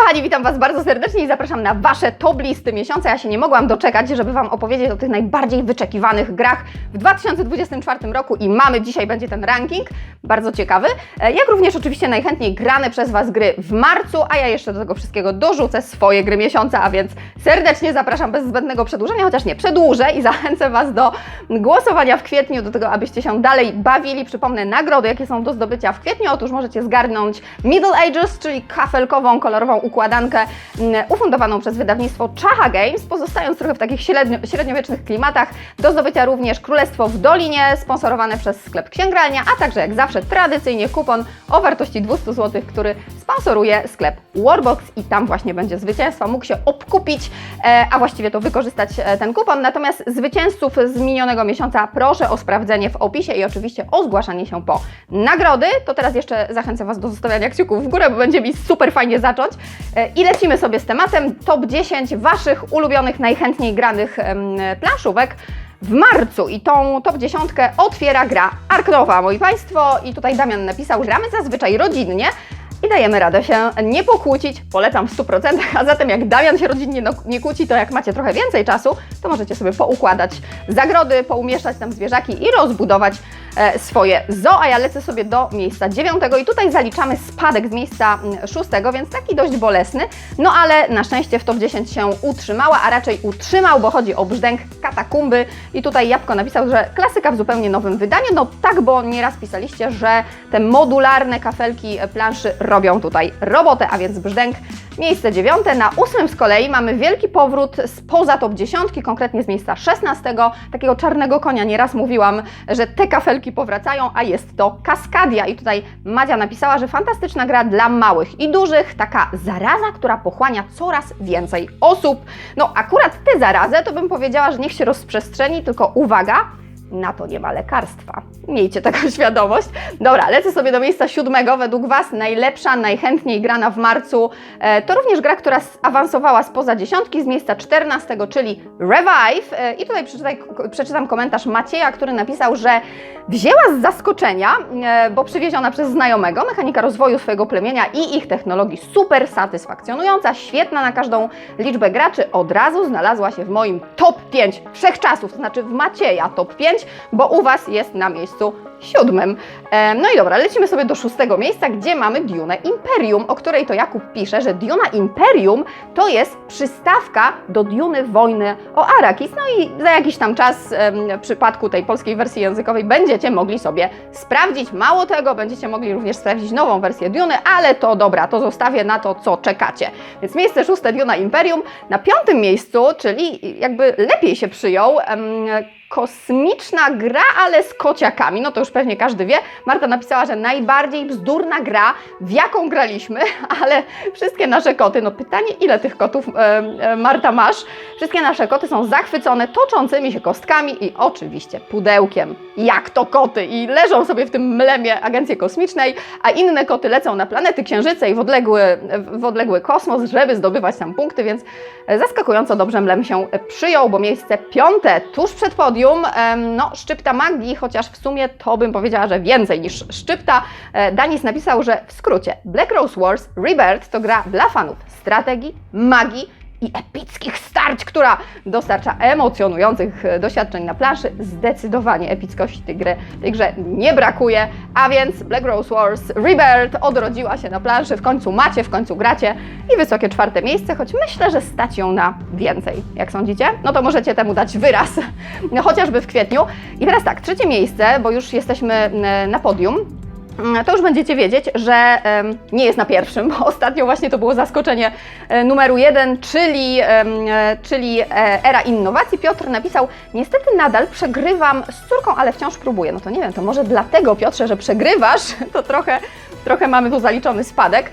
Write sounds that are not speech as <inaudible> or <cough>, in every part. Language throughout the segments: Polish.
Kochani, witam Was bardzo serdecznie i zapraszam na Wasze top listy miesiąca. Ja się nie mogłam doczekać, żeby Wam opowiedzieć o tych najbardziej wyczekiwanych grach w 2024 roku i mamy dzisiaj będzie ten ranking, bardzo ciekawy, E, jak również oczywiście najchętniej grane przez Was gry w marcu, a ja jeszcze do tego wszystkiego dorzucę swoje gry miesiąca, a więc serdecznie zapraszam bez zbędnego przedłużenia, chociaż nie, przedłużę i zachęcę Was do głosowania w kwietniu, do tego, abyście się dalej bawili. Przypomnę nagrody, jakie są do zdobycia w kwietniu. Otóż możecie zgarnąć Middle Ages, czyli kafelkową, kolorową układankę mm, ufundowaną przez wydawnictwo Czacha Games, pozostając trochę w takich średnio, średniowiecznych klimatach. Do zdobycia również Królestwo w Dolinie, sponsorowane przez sklep Księgralnia, a także jak zawsze tradycyjnie kupon o wartości 200 zł, który sponsoruje sklep Warbox i tam właśnie będzie zwycięstwo. Mógł się obkupić, e, a właściwie to wykorzystać e, ten kupon. Natomiast zwycięzców z minionego miesiąca proszę o sprawdzenie w opisie i oczywiście o zgłaszanie się po nagrody. To teraz jeszcze zachęcę Was do zostawiania kciuków w górę, bo będzie mi super fajnie zacząć. E, I lecimy sobie z tematem top 10 Waszych ulubionych, najchętniej granych planszówek w marcu i tą top 10 otwiera gra Arknowa, moi Państwo. I tutaj Damian napisał, gramy zazwyczaj rodzinnie i dajemy radę się nie pokłócić. Polecam w 100%, a zatem jak Damian się rodzinnie no, nie kłóci, to jak macie trochę więcej czasu, to możecie sobie poukładać zagrody, poumieszczać tam zwierzaki i rozbudować swoje zoo, a ja lecę sobie do miejsca dziewiątego i tutaj zaliczamy spadek z miejsca mm, szóstego, więc taki dość bolesny, no ale na szczęście w top 10 się utrzymała, a raczej utrzymał, bo chodzi o brzdęk katakumby. I tutaj Jabłko napisał, że klasyka w zupełnie nowym wydaniu, no tak, bo nieraz pisaliście, że te modularne kafelki e, planszy robią tutaj robotę, a więc brzdęk Miejsce dziewiąte, na ósmym z kolei mamy wielki powrót spoza top dziesiątki, konkretnie z miejsca szesnastego, takiego czarnego konia. Nieraz mówiłam, że te kafelki powracają, a jest to Kaskadia. I tutaj Madzia napisała, że fantastyczna gra dla małych i dużych, taka zaraza, która pochłania coraz więcej osób. No akurat tę zarazę to bym powiedziała, że niech się rozprzestrzeni, tylko uwaga, na to nie ma lekarstwa. Miejcie tego <laughs> świadomość. Dobra, lecę sobie do miejsca siódmego. Według Was najlepsza, najchętniej grana w marcu e, to również gra, która awansowała spoza dziesiątki z miejsca czternastego, czyli Revive. E, I tutaj przeczytaj, przeczytam komentarz Macieja, który napisał, że wzięła z zaskoczenia, e, bo przywieziona przez znajomego, mechanika rozwoju swojego plemienia i ich technologii super satysfakcjonująca, świetna na każdą liczbę graczy, od razu znalazła się w moim top 5 wszechczasów, to znaczy w Macieja top 5, bo u Was jest na miejscu siódmym. E, No i dobra, lecimy sobie do szóstego miejsca, gdzie mamy Dune Imperium, o której to Jakub pisze, że Duna Imperium to jest przystawka do Duny Wojny o Arakis. No i za jakiś tam czas w przypadku tej polskiej wersji językowej będziecie mogli sobie sprawdzić. Mało tego, będziecie mogli również sprawdzić nową wersję Duny, ale to dobra, to zostawię na to, co czekacie. Więc miejsce szóste Duna Imperium. Na piątym miejscu, czyli jakby lepiej się przyjął, em, kosmiczna gra, ale z kociakami. No to już pewnie każdy wie. Marta napisała, że najbardziej bzdurna gra, w jaką graliśmy, <laughs> ale wszystkie nasze koty, no pytanie, ile tych kotów e, e, Marta masz? Wszystkie nasze koty są zachwycone toczącymi się kostkami i oczywiście pudełkiem. Jak to koty? I leżą sobie w tym mlemie agencji kosmicznej, a inne koty lecą na planety, księżyce i w odległy, w odległy kosmos, żeby zdobywać tam punkty, więc zaskakująco dobrze mlem się przyjął, bo miejsce piąte tuż przed podium, em, no szczypta magii, chociaż w sumie to bym powiedziała, że więcej niż szczypta. E, Danis napisał, że w skrócie Black Rose Wars Rebirth to gra dla fanów strategii, magii i epickich starć, która dostarcza emocjonujących e, doświadczeń na planszy. Zdecydowanie epickości tej, gry, tej grze nie brakuje, a więc Black Rose Wars Rebirth odrodziła się na planszy, w końcu macie, w końcu gracie i wysokie czwarte miejsce, choć myślę, że stać ją na więcej. Jak sądzicie? No to możecie temu dać wyraz, <laughs> chociażby w kwietniu. I teraz tak, trzecie miejsce, bo już jesteśmy e, na podium. Mm, to już będziecie wiedzieć, że nie jest na pierwszym, bo <laughs> ostatnio właśnie to było zaskoczenie e, numeru jeden, czyli, e, czyli e, era innowacji. Piotr napisał, niestety nadal przegrywam z córką, ale wciąż próbuję. No to nie wiem, to może dlatego Piotrze, że przegrywasz, <laughs> to trochę, trochę mamy tu zaliczony spadek.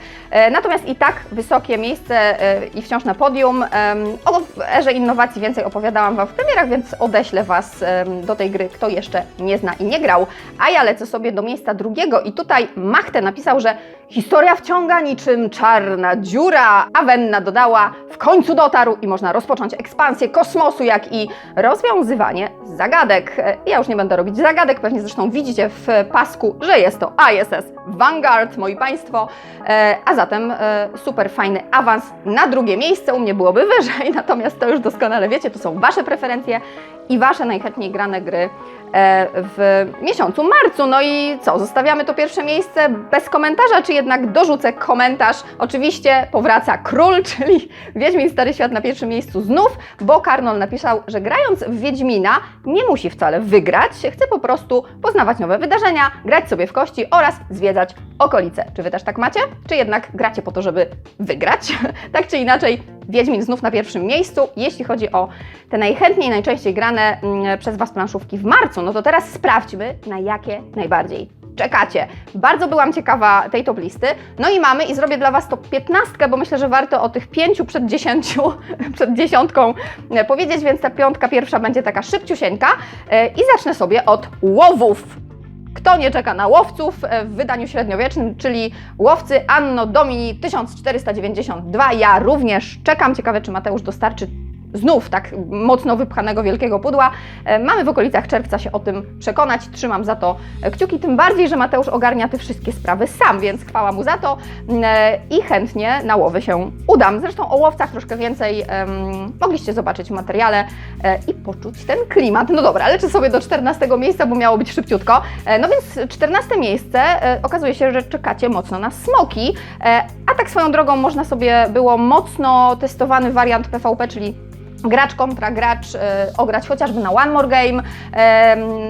Natomiast i tak wysokie miejsce i wciąż na podium. Em, O erze innowacji więcej opowiadałam Wam w premierach, więc odeślę Was do tej gry, kto jeszcze nie zna i nie grał. A ja lecę sobie do miejsca drugiego i tutaj Machte napisał, że historia wciąga niczym czarna dziura. Avenna dodała, w końcu dotarł i można rozpocząć ekspansję kosmosu, jak i rozwiązywanie zagadek. E, Ja już nie będę robić zagadek, pewnie zresztą widzicie w pasku, że jest to ISS Vanguard. moi Państwo. E, a zatem e, super fajny awans na drugie miejsce. U mnie byłoby wyżej, <laughs> natomiast to już doskonale wiecie, to są Wasze preferencje i Wasze najchętniej grane gry e, w miesiącu marcu. No i co, zostawiamy to pierwsze miejsce bez komentarza, czy jednak dorzucę komentarz? Oczywiście powraca król, <laughs> czyli Wiedźmin Stary Świat na pierwszym miejscu znów, bo Karnol napisał, że grając w Wiedźmina nie musi wcale wygrać, chce po prostu poznawać nowe wydarzenia, grać sobie w kości oraz zwiedzać okolice. Czy Wy też tak macie? Czy jednak gracie po to, żeby wygrać? <laughs> tak czy inaczej, Wiedźmin znów na pierwszym miejscu, jeśli chodzi o te najchętniej, najczęściej grane mm, przez Was planszówki w marcu. No to teraz sprawdźmy, na jakie najbardziej czekacie. Bardzo byłam ciekawa tej top listy. No i mamy, i zrobię dla Was top 15, bo myślę, że warto o tych pięciu przed dziesięciu, <laughs> przed dziesiątką e, powiedzieć, więc ta piątka pierwsza będzie taka szybciusieńka. E, I zacznę sobie od łowów. Kto nie czeka na łowców e, w wydaniu średniowiecznym, czyli łowcy Anno Domini 1492. Ja również czekam. Ciekawe, czy Mateusz dostarczy znów tak mocno wypchanego wielkiego pudła. E, Mamy w okolicach czerwca się o tym przekonać. Trzymam za to e, kciuki, tym bardziej, że Mateusz ogarnia te wszystkie sprawy sam, więc chwała mu za to E, i chętnie na łowy się udam. Zresztą o łowcach troszkę więcej em, mogliście zobaczyć w materiale i poczuć ten klimat. No dobra, lecę sobie do 14 miejsca, bo miało być szybciutko. No więc 14 miejsce okazuje się, że czekacie mocno na smoki, a tak swoją drogą można sobie było mocno testowany wariant PvP, czyli gracz kontra gracz e, ograć chociażby na One More Game.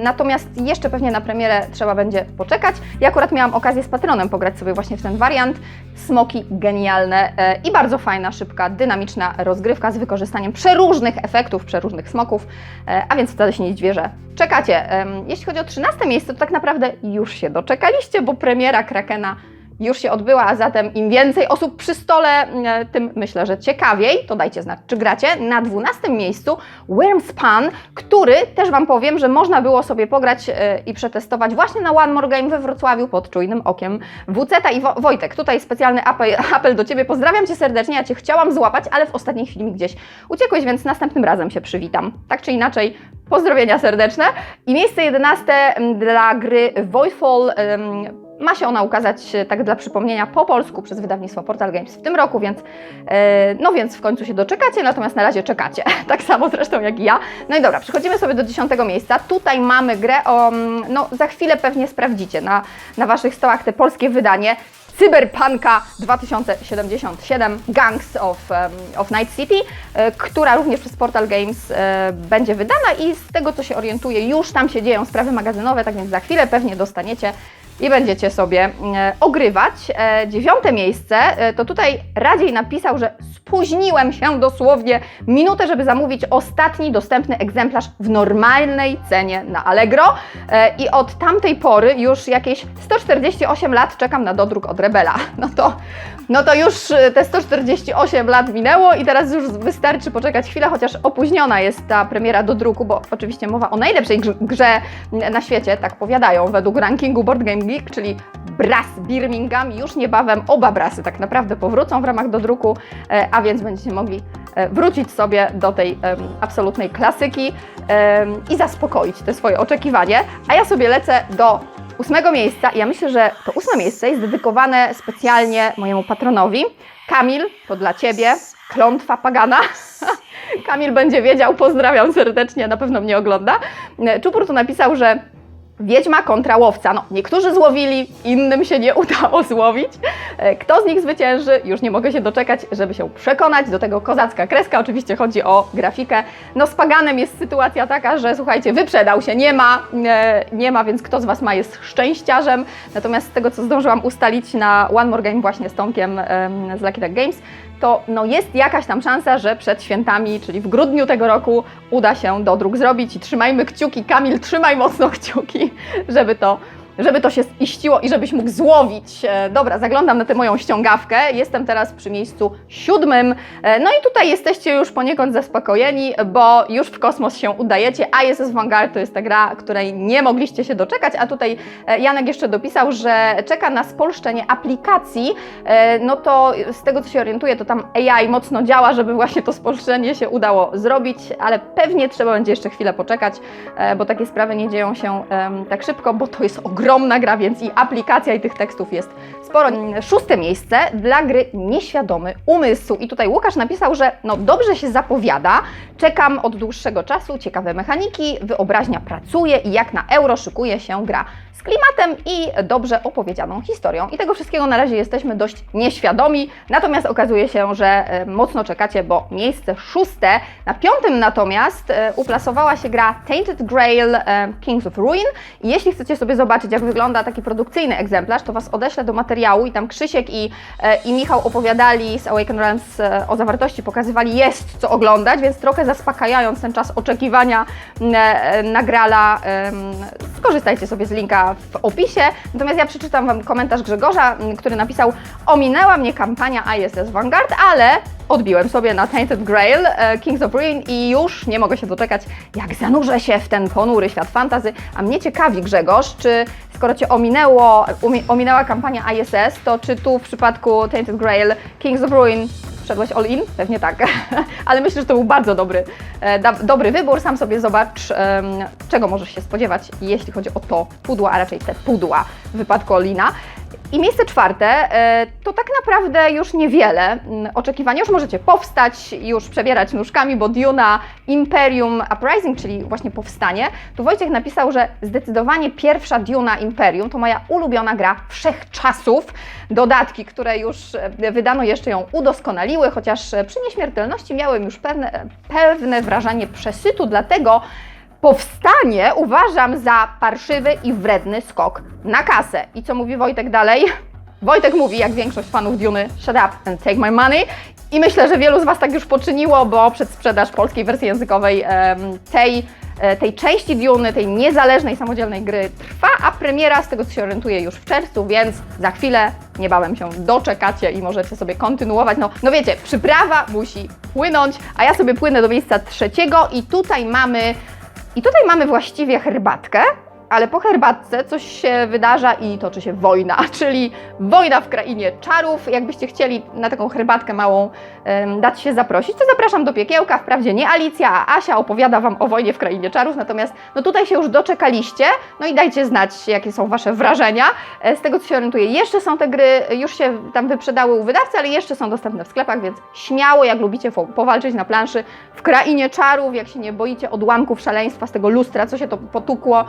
Natomiast jeszcze pewnie na premierę trzeba będzie poczekać. Ja akurat miałam okazję z Patronem pograć sobie właśnie w ten wariant. Smoki genialne e, i bardzo fajna, szybka, dynamiczna rozgrywka z wykorzystaniem przeróżnych efektów, przeróżnych smoków, e, a więc wcale się nie dziwię, że czekacie. Jeśli chodzi o 13 miejsce, to tak naprawdę już się doczekaliście, bo premiera Krakena już się odbyła, a zatem im więcej osób przy stole, e, tym myślę, że ciekawiej. To dajcie znać, czy gracie. Na 12 miejscu Wormspan, który też Wam powiem, że można było sobie pograć e, i przetestować właśnie na One More Game we Wrocławiu pod czujnym okiem WCETA. I Wo- Wojtek, tutaj specjalny apel, apel do Ciebie. Pozdrawiam Cię serdecznie, ja Cię chciałam złapać, ale w ostatniej chwili gdzieś uciekłeś, więc następnym razem się przywitam. Tak czy inaczej, pozdrowienia serdeczne. I miejsce 11 dla gry Voidfall. em, ma się ona ukazać, e, tak dla przypomnienia, po polsku przez wydawnictwo Portal Games w tym roku, więc e, no więc w końcu się doczekacie, natomiast na razie czekacie. <laughs> Tak samo zresztą jak i ja. No i dobra, przechodzimy sobie do dziesiątego miejsca. Tutaj mamy grę o, mm, no za chwilę pewnie sprawdzicie na, na Waszych stołach te polskie wydanie. Cyberpunka 2077 Gangs of, of Night City, e, która również przez Portal Games będzie wydana i z tego co się orientuję, już tam się dzieją sprawy magazynowe, tak więc za chwilę pewnie dostaniecie i będziecie sobie e, ogrywać. E, dziewiąte miejsce, e, to tutaj Radziej napisał, że spóźniłem się dosłownie minutę, żeby zamówić ostatni dostępny egzemplarz w normalnej cenie na Allegro i od tamtej pory już jakieś 148 lat czekam na dodruk od Rebela. <laughs> No to, no to już e, te 148 lat minęło i teraz już wystarczy poczekać chwilę, chociaż opóźniona jest ta premiera do druku, bo oczywiście mowa o najlepszej grze- na świecie, tak powiadają, według rankingu Board Game Geek, czyli Brass Birmingham. Już niebawem oba brasy tak naprawdę powrócą w ramach do druku, e, a więc będziecie mogli e, wrócić sobie do tej absolutnej klasyki i zaspokoić te swoje oczekiwanie. A ja sobie lecę do ósmego miejsca. Ja myślę, że to ósme miejsce jest dedykowane specjalnie mojemu patronowi. Kamil, to dla Ciebie, klątwa pagana. <laughs> Kamil będzie wiedział, pozdrawiam serdecznie, na pewno mnie ogląda. Czupur tu napisał, że Wiedźma kontra łowca. No, niektórzy złowili, innym się nie <laughs> udało złowić. E, Kto z nich zwycięży? Już nie mogę się doczekać, żeby się przekonać. Do tego kozacka kreska, oczywiście chodzi o grafikę. No z Paganem jest sytuacja taka, że słuchajcie, wyprzedał się, nie ma, e, nie ma, więc kto z Was ma jest szczęściarzem. Natomiast z tego, co zdążyłam ustalić na One More Game właśnie z Tomkiem em, z Lucky Duck Games, to no jest jakaś tam szansa, że przed świętami, czyli w grudniu tego roku, uda się dodruk zrobić i trzymajmy kciuki, Kamil, trzymaj mocno kciuki, żeby to, żeby to się iściło i żebyś mógł złowić. Dobra, zaglądam na tę moją ściągawkę, jestem teraz przy miejscu siódmym, E, no i tutaj jesteście już poniekąd zaspokojeni, bo już w kosmos się udajecie, a ISS Vanguard to jest ta gra, której nie mogliście się doczekać, a tutaj e, Janek jeszcze dopisał, że czeka na spolszczenie aplikacji, E, no to z tego co się orientuję, to tam AI mocno działa, żeby właśnie to spolszczenie się udało zrobić, ale pewnie trzeba będzie jeszcze chwilę poczekać, bo takie sprawy nie dzieją się tak szybko, bo to jest ogromna gra, więc i aplikacja i tych tekstów jest sporo. Szóste miejsce dla gry Nieświadomy Umysł. I tutaj Łukasz napisał, że no dobrze się zapowiada, czekam od dłuższego czasu, ciekawe mechaniki, wyobraźnia pracuje i jak na euro szykuje się gra z klimatem i dobrze opowiedzianą historią. I tego wszystkiego na razie jesteśmy dość nieświadomi, natomiast okazuje się, że e, mocno czekacie, bo miejsce szóste, na piątym natomiast e, uplasowała się gra Tainted Grail e, Kings of Ruin. I jeśli chcecie sobie zobaczyć, jak wygląda taki produkcyjny egzemplarz, to Was odeślę do materiału i tam Krzysiek i, e, i Michał opowiadali z Awaken Realms e, o zawartości, pokazywali jest co oglądać, więc trochę zaspokajając ten czas oczekiwania e, na grala, em, skorzystajcie sobie z linka w opisie. Natomiast ja przeczytam Wam komentarz Grzegorza, który napisał Ominęła mnie kampania ISS Vanguard, ale odbiłem sobie na Tainted Grail e, Kings of Ruin i już nie mogę się doczekać, jak zanurzę się w ten ponury świat fantazy. A mnie ciekawi, Grzegorz, czy skoro Cię ominęło, ominęła kampania ISS, to czy tu w przypadku Tainted Grail Kings of Ruin Wszedłeś all in? Pewnie tak. <laughs> Ale myślę, że to był bardzo dobry, e, dobry wybór. Sam sobie zobacz, czego możesz się spodziewać, jeśli chodzi o to pudła, a raczej te pudła w wypadku Olina. I miejsce czwarte e, to tak naprawdę już niewiele mm, oczekiwań. Już możecie powstać, już przebierać nóżkami, bo Duna Imperium Uprising, czyli właśnie powstanie. Tu Wojciech napisał, że zdecydowanie pierwsza Duna Imperium to moja ulubiona gra wszechczasów. Dodatki, które już e, wydano, jeszcze ją udoskonaliły, chociaż przy nieśmiertelności miałem już pewne, pewne wrażenie przesytu, dlatego powstanie uważam za parszywy i wredny skok na kasę. I co mówi Wojtek dalej? Wojtek mówi, jak większość fanów Duny, shut up and take my money. I myślę, że wielu z Was tak już poczyniło, bo przedsprzedaż polskiej wersji językowej tej, e, tej części Duny, tej niezależnej, samodzielnej gry trwa, a premiera, z tego co się orientuję, już w czerwcu, więc za chwilę niebawem się doczekacie i możecie sobie kontynuować. No, no wiecie, przyprawa musi płynąć, a ja sobie płynę do miejsca trzeciego i tutaj mamy i tutaj mamy właściwie herbatkę, ale po herbatce coś się wydarza i toczy się wojna, <laughs> czyli wojna w krainie czarów. Jakbyście chcieli na taką herbatkę małą em, dać się zaprosić, to zapraszam do piekiełka. Wprawdzie nie Alicja, a Asia opowiada Wam o wojnie w krainie czarów, natomiast no tutaj się już doczekaliście. No i dajcie znać, jakie są Wasze wrażenia. E, Z tego co się orientuję, jeszcze są te gry, już się tam wyprzedały u wydawcy, ale jeszcze są dostępne w sklepach, więc śmiało, jak lubicie powalczyć na planszy w krainie czarów, jak się nie boicie odłamków szaleństwa z tego lustra, co się to potukło,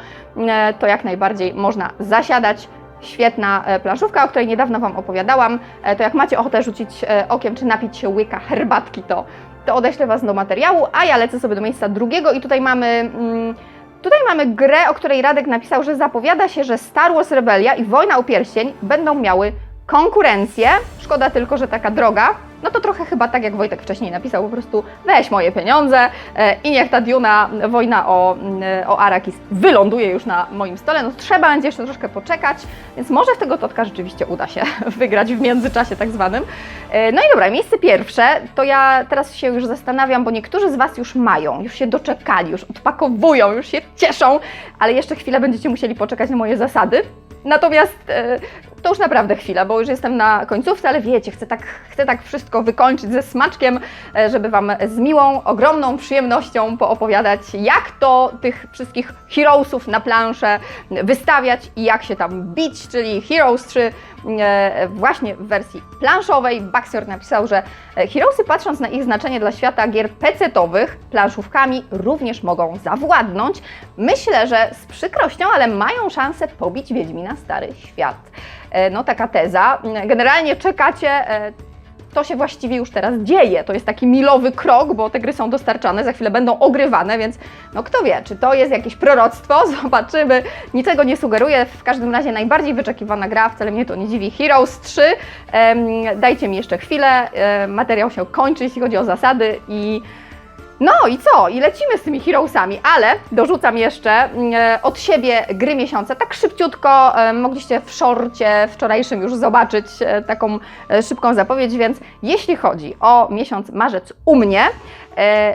to jak najbardziej można zasiadać. Świetna e, planszówka, o której niedawno Wam opowiadałam. E, To jak macie ochotę rzucić e, okiem, czy napić się łyka herbatki, to, to odeślę Was do materiału, a ja lecę sobie do miejsca drugiego i tutaj mamy... Mm, Tutaj mamy grę, o której Radek napisał, że zapowiada się, że Star Wars Rebelia i Wojna o Pierścień będą miały konkurencję. Szkoda tylko, że taka droga. No to trochę chyba tak, jak Wojtek wcześniej napisał, po prostu weź moje pieniądze e, i niech ta Duna, wojna o, mm, o Arakis wyląduje już na moim stole. No trzeba będzie jeszcze troszkę poczekać, więc może w tego Totka rzeczywiście uda się <laughs> wygrać w międzyczasie tak zwanym. E, No i dobra, miejsce pierwsze, to ja teraz się już zastanawiam, bo niektórzy z Was już mają, już się doczekali, już odpakowują, już się cieszą, ale jeszcze chwilę będziecie musieli poczekać na moje zasady. Natomiast e, to już naprawdę chwila, bo już jestem na końcówce, ale wiecie, chcę tak, chcę tak wszystko wykończyć ze smaczkiem, e, żeby Wam z miłą, ogromną przyjemnością poopowiadać, jak to tych wszystkich heroesów na planszę wystawiać i jak się tam bić, czyli Heroes 3 e, właśnie w wersji planszowej. Baxior napisał, że Heroesy patrząc na ich znaczenie dla świata gier PC-towych, planszówkami również mogą zawładnąć. Myślę, że z przykrością, ale mają szansę pobić Wiedźmina Stary Świat. E, No taka teza. Generalnie czekacie e, to się właściwie już teraz dzieje. To jest taki milowy krok, bo te gry są dostarczane, za chwilę będą ogrywane, więc no kto wie, czy to jest jakieś proroctwo, <laughs> zobaczymy. Niczego nie sugeruję, w każdym razie najbardziej wyczekiwana gra, wcale mnie to nie dziwi, Heroes 3. Em, dajcie mi jeszcze chwilę, e, materiał się kończy, jeśli chodzi o zasady i no i co? I lecimy z tymi Heroesami, ale dorzucam jeszcze mm, e, od siebie gry miesiąca. Tak szybciutko e, mogliście w szorcie wczorajszym już zobaczyć e, taką szybką zapowiedź, więc jeśli chodzi o miesiąc marzec u mnie,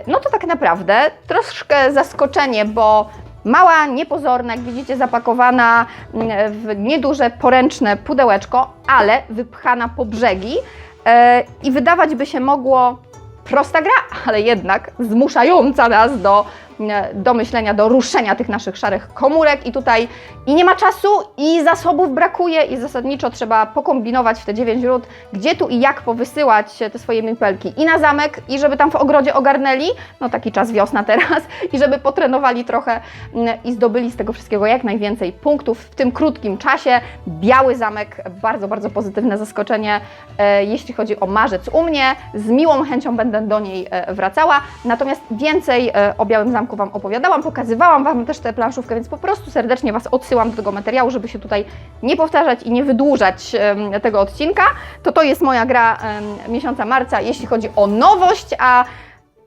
no to tak naprawdę troszkę zaskoczenie, bo Mała, niepozorna, jak widzicie, zapakowana mm, w nieduże, poręczne pudełeczko, ale wypchana po brzegi. I wydawać by się mogło prosta gra, ale jednak zmuszająca nas do do myślenia, do ruszenia tych naszych szarych komórek i tutaj i nie ma czasu, i zasobów brakuje i zasadniczo trzeba pokombinować w te 9 ród, gdzie tu i jak powysyłać te swoje mipelki i na zamek, i żeby tam w ogrodzie ogarnęli, no taki czas wiosna teraz, <laughs> i żeby potrenowali trochę mm, i zdobyli z tego wszystkiego jak najwięcej punktów w tym krótkim czasie. Biały zamek, bardzo, bardzo pozytywne zaskoczenie, e, jeśli chodzi o marzec u mnie. Z miłą chęcią będę do niej e, wracała. Natomiast więcej e, o Białym Zamku Wam opowiadałam, pokazywałam Wam też tę planszówkę, więc po prostu serdecznie Was odsyłam do tego materiału, żeby się tutaj nie powtarzać i nie wydłużać tego odcinka. To to jest moja gra miesiąca marca, jeśli chodzi o nowość, a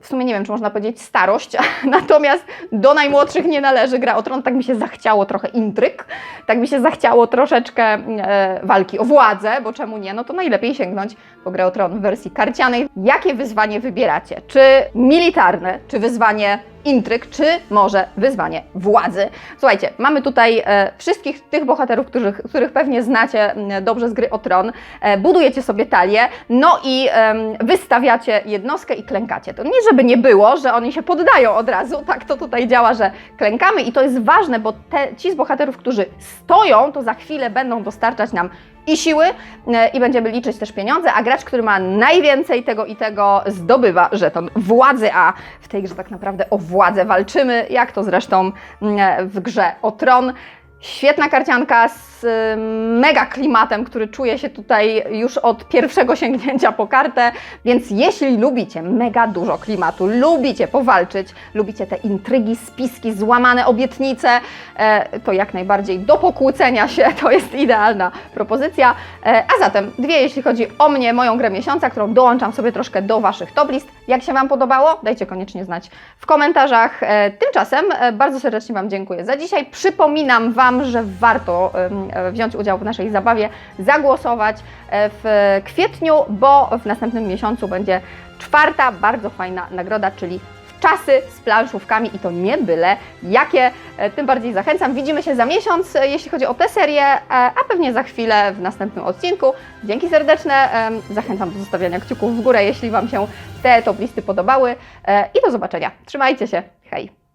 w sumie nie wiem, czy można powiedzieć starość, <laughs> natomiast do najmłodszych nie należy gra o tron. Tak mi się zachciało trochę intryg, tak mi się zachciało troszeczkę e, walki o władzę, bo czemu nie? No to najlepiej sięgnąć po grę o tron w wersji karcianej. Jakie wyzwanie wybieracie? Czy militarne, czy wyzwanie intryg, czy może wyzwanie władzy? Słuchajcie, mamy tutaj e, wszystkich tych bohaterów, których, których pewnie znacie dobrze z gry o tron. E, budujecie sobie talię, no i em, wystawiacie jednostkę i klękacie. To nie, żeby nie było, że oni się poddają od razu, tak to tutaj działa, że klękamy i to jest ważne, bo te, ci z bohaterów, którzy stoją, to za chwilę będą dostarczać nam i siły e, i będziemy liczyć też pieniądze, a gracz, który ma najwięcej tego i tego zdobywa żeton władzy, a w tej grze tak naprawdę o władzę walczymy, jak to zresztą mm, w grze o tron. Świetna karcianka z y, mega klimatem, który czuje się tutaj już od pierwszego sięgnięcia po kartę, więc jeśli lubicie mega dużo klimatu, lubicie powalczyć, lubicie te intrygi, spiski, złamane obietnice, e, to jak najbardziej do pokłócenia się <laughs> to jest idealna propozycja. E, a zatem dwie, jeśli chodzi o mnie, moją grę miesiąca, którą dołączam sobie troszkę do Waszych top list. Jak się Wam podobało? Dajcie koniecznie znać w komentarzach. E, Tymczasem bardzo serdecznie Wam dziękuję za dzisiaj. Przypominam Wam, że warto e, wziąć udział w naszej zabawie, zagłosować e, w kwietniu, bo w następnym miesiącu będzie czwarta bardzo fajna nagroda, czyli czasy z planszówkami i to nie byle jakie. E, Tym bardziej zachęcam. Widzimy się za miesiąc, jeśli chodzi o tę serię, a pewnie za chwilę w następnym odcinku. Dzięki serdeczne. Zachęcam do zostawiania kciuków w górę, jeśli Wam się te top listy podobały. I do zobaczenia. Trzymajcie się. Hej!